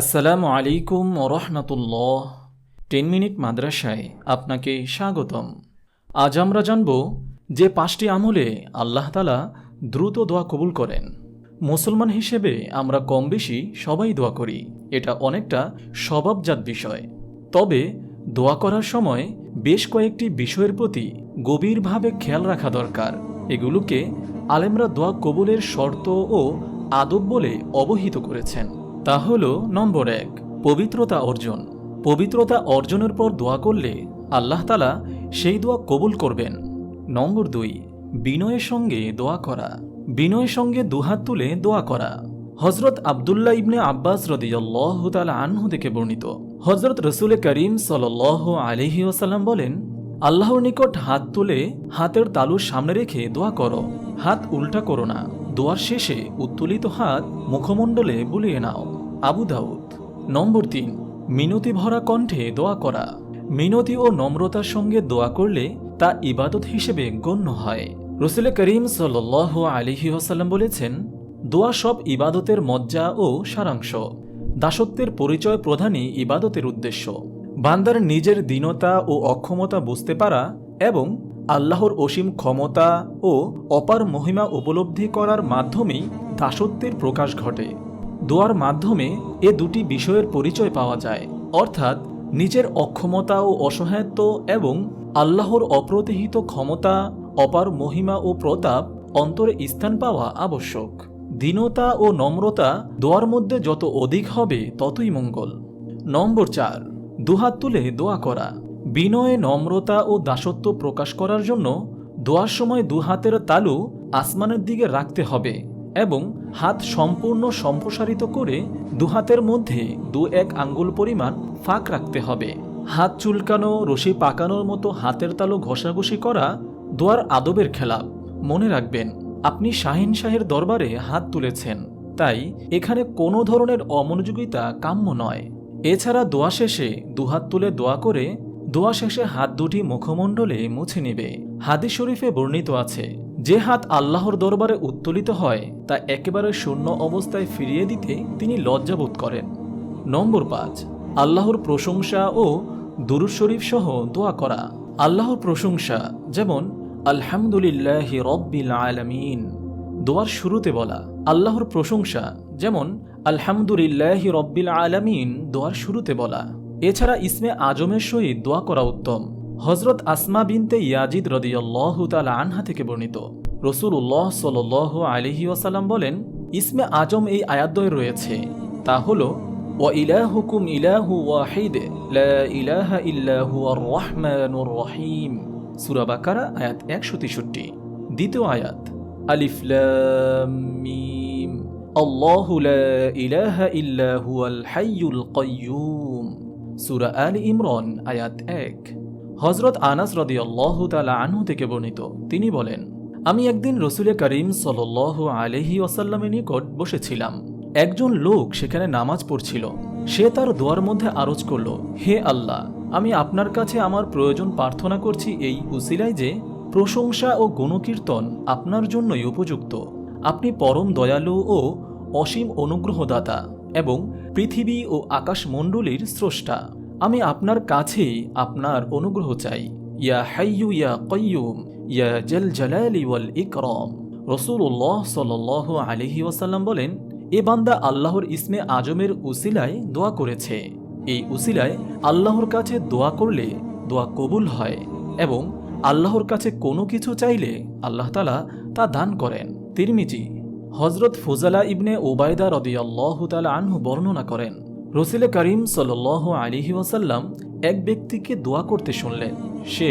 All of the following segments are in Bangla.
আসসালামু আলাইকুম রহমতুল্লাহ। টেন মিনিট মাদ্রাসায় আপনাকে স্বাগতম। আজ আমরা জানব যে পাঁচটি আমলে আল্লাহ তালা দ্রুত দোয়া কবুল করেন। মুসলমান হিসেবে আমরা কম বেশি সবাই দোয়া করি, এটা অনেকটা স্বভাবজাত বিষয়। তবে দোয়া করার সময় বেশ কয়েকটি বিষয়ের প্রতি গভীরভাবে খেয়াল রাখা দরকার। এগুলোকে আলেমরা দোয়া কবুলের শর্ত ও আদব বলে অবহিত করেছেন। তা হল নম্বর এক, পবিত্রতা অর্জন। পবিত্রতা অর্জনের পর দোয়া করলে আল্লাহ তালা সেই দোয়া কবুল করবেন। নম্বর দুই, বিনয়ের সঙ্গে দোয়া করা। বিনয়ের সঙ্গে দুহাত তুলে দোয়া করা। হজরত আবদুল্লাহ ইবনে আব্বাস রদিয়াল্লাহ তালা আনহু থেকে বর্ণিত। হজরত রসুল করিম সাল আলহি ওসাল্লাম বলেন, আল্লাহর নিকট হাত তুলে হাতের তালু সামনে রেখে দোয়া করো। হাত উল্টা করো না। দোয়ার শেষে উত্তোলিত হাত মুখমণ্ডলে বুলিয়ে নাও। আবু দাউদ, নম্বর তিন, মিনতি ভরা কণ্ঠে দোয়া করা। মিনতি ও নম্রতার সঙ্গে দোয়া করলে তা ইবাদত হিসেবে গণ্য হয়। রসুল করিম সাল আলিহি ওসাল্লাম বলেছেন, দোয়া সব ইবাদতের মজ্জা ও সারাংশ। দাসত্বের পরিচয় প্রধানই ইবাদতের উদ্দেশ্য। বান্দার নিজের দীনতা ও অক্ষমতা বুঝতে পারা এবং আল্লাহর অসীম ক্ষমতা ও অপার মহিমা উপলব্ধি করার মাধ্যমেই দাসত্বের প্রকাশ ঘটে। দোয়ার মাধ্যমে এ দুটি বিষয়ের পরিচয় পাওয়া যায়। অর্থাৎ, নিজের অক্ষমতা ও অসহায়ত্ব এবং আল্লাহর অপ্রতিহিত ক্ষমতা, অপার মহিমা ও প্রতাপ অন্তরে স্থান পাওয়া আবশ্যক। দীনতা ও নম্রতা দোয়ার মধ্যে যত অধিক হবে, ততই মঙ্গল। নম্বর চার, দুহাত তুলে দোয়া করা। বিনয়ে নম্রতা ও দাসত্ব প্রকাশ করার জন্য দোয়ার সময় দুহাতের তালু আসমানের দিকে রাখতে হবে এবং হাত সম্পূর্ণ সম্প্রসারিত করে দুহাতের মধ্যে দু এক আঙ্গুল পরিমাণ ফাঁক রাখতে হবে। হাত চুলকানো, রশি পাকানোর মতো হাতের তালু ঘষাঘষি করা দোয়ার আদবের খেলাপ মনে রাখবেন, আপনি শাহিন শাহের দরবারে হাত তুলেছেন। তাই এখানে কোনো ধরনের অমনোযোগিতা কাম্য নয়। এছাড়া দোয়া শেষে দুহাত তুলে দোয়া করে, দোয়া শেষে হাত দুটি মুখমণ্ডলে মুছে নেবে। হাদিস শরীফে বর্ণিত আছে যে হাত আল্লাহর দরবারে উত্তোলিত হয়, তা একেবারে শূন্য অবস্থায় ফিরিয়ে দিতে তিনি লজ্জাবোধ করেন। নম্বর পাঁচ, আল্লাহর প্রশংসা ও দুরুদ শরীফ সহ দোয়া করা। আল্লাহর প্রশংসা, যেমন, আলহামদুলিল্লাহ রব্বিল আলামিন। দোয়ার শুরুতে বলা, আল্লাহর প্রশংসা, যেমন, আলহামদুলিল্লাহ রব্বিল আলামিন, দোয়ার শুরুতে বলা। এছাড়া ইসমে আজমের সহিত দোয়া করা উত্তম। হজরত আসমা বিনতে ইয়াজিদ রদিয়াল্লাহ তাল আনহা থেকে বর্ণিত। রসুল উল্লাহ সাল আলহি বলেন, ইসমে আজম এই আয়াদ্বয় রয়েছে, তা হল ও ইলাহুকুম ইলাহু ওয়াহিদ, লা ইলাহা ইল্লাহু আর রহমানুর রহিম। সূরা বাকারা, আয়াত 163 দ্বিতীয় আয়াত, আলিফ মিম, আল্লাহু লা ইলাহা ইল্লা হুয়াল হাইয়ুল কাইয়্যুম সূরা আলী ইমরান, আয়াত 1 হযরত আনাস রাদিয়াল্লাহু তালা আনহু থেকে বর্ণিত। তিনি বলেন, আমি একদিন রসুলে করিম সাল্লাল্লাহু আলাইহি ওয়াসাল্লামের নিকট বসেছিলাম। একজন লোক সেখানে নামাজ পড়ছিল। সে তার দোয়ার মধ্যে আরজ করল, হে আল্লাহ, আমি আপনার কাছে আমার প্রয়োজন প্রার্থনা করছি এই উসিলায় যে প্রশংসা ও গুণকীর্তন আপনার জন্যই উপযুক্ত। আপনি পরম দয়ালু ও অসীম অনুগ্রহদাতা এবং পৃথিবী ও আকাশমণ্ডলীর স্রষ্টা। আমি আপনার কাছেই আপনার অনুগ্রহ চাই। ইয়া হাইয়ু, ইয়া কয়্যুম ইয়া জল জালালি ওয়াল ইকরম। রসুল্লাহ সাল আলহি ওয়াসাল্লাম বলেন, এ বান্দা আল্লাহর ইসমে আজমের উসিলায় দোয়া করেছে। এই উসিলায় আল্লাহর কাছে দোয়া করলে দোয়া কবুল হয় এবং আল্লাহর কাছে কোনো কিছু চাইলে আল্লাহ তালা তা দান করেন। তিরমিজি হজরত ফুজালা ইবনে ওবায়দা রদিয়াল্লাহ তালা আনহু বর্ণনা করেন রসিলে করিম সাল আলিহি ওয়াসাল্লাম এক ব্যক্তিকে দোয়া করতে শুনলেন। সে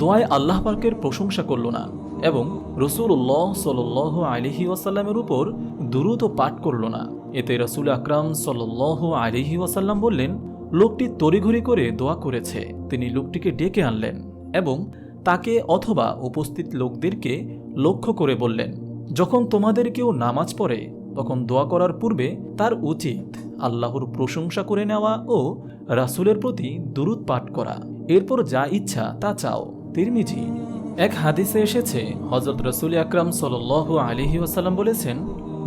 দোয়ায় আল্লাহ পার্কের প্রশংসা করল না এবং রসুল রসুল্লাহ সাল আলিহি ওয়াসাল্লামের উপর দ্রুত পাঠ করল না। এতে রসুল আকরাম সাল আলিহি ওয়াসাল্লাম বললেন, লোকটি তড়িঘড়ি করে দোয়া করেছে। তিনি লোকটিকে ডেকে আনলেন এবং তাকে অথবা উপস্থিত লোকদেরকে লক্ষ্য করে বললেন, যখন তোমাদের কেউ নামাজ পড়ে, তখন দোয়া করার পূর্বে তার উচিত আল্লাহর প্রশংসা করে নেওয়া ও রাসুলের প্রতি দুরুদ পাঠ করা। এরপর যা ইচ্ছা তা চাও। তিরমিজি, এক হাদিসে এসেছে হজরত রসুল আকরাম সাল আলিহি ওয়াসাল্লাম বলেছেন,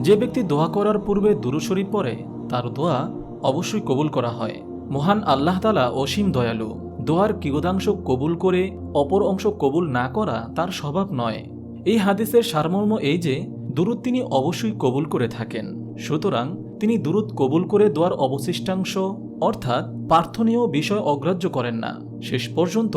যে ব্যক্তি দোয়া করার পূর্বে দুরু শরীফ পড়ে, তার দোয়া অবশ্যই কবুল করা হয়। মহান আল্লাহ তালা অসীম দয়ালু। দোয়ার কিগদাংশ কবুল করে, অপর অংশ কবুল না করা তার স্বভাব নয়। এই হাদিসের সারমর্ম এই যে, দুরুদ তিনি অবশ্যই কবুল করে থাকেন। সুতরাং তিনি দুরুদ কবুল করে দোয়ার অবশিষ্টাংশ, অর্থাৎ প্রার্থনীয় বিষয় অগ্রাহ্য করেন না। শেষ পর্যন্ত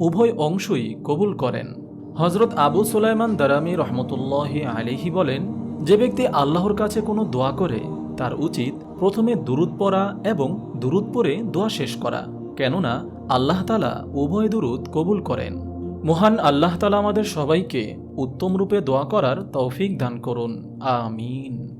উভয় অংশই কবুল করেন। হজরত আবু সুলাইমান দারামি রহমতুল্লাহ আলিহি বলেন, যে ব্যক্তি আল্লাহর কাছে কোনো দোয়া করে, তার উচিত প্রথমে দুরুদ পড়া এবং দুরুদ পরে দোয়া শেষ করা, কেননা আল্লাহ তালা উভয় দুরুদ কবুল করেন। মহান আল্লাহ তালা আমাদের সবাইকে উত্তম রূপে দোয়া করার তৌফিক দান করুন। আমিন।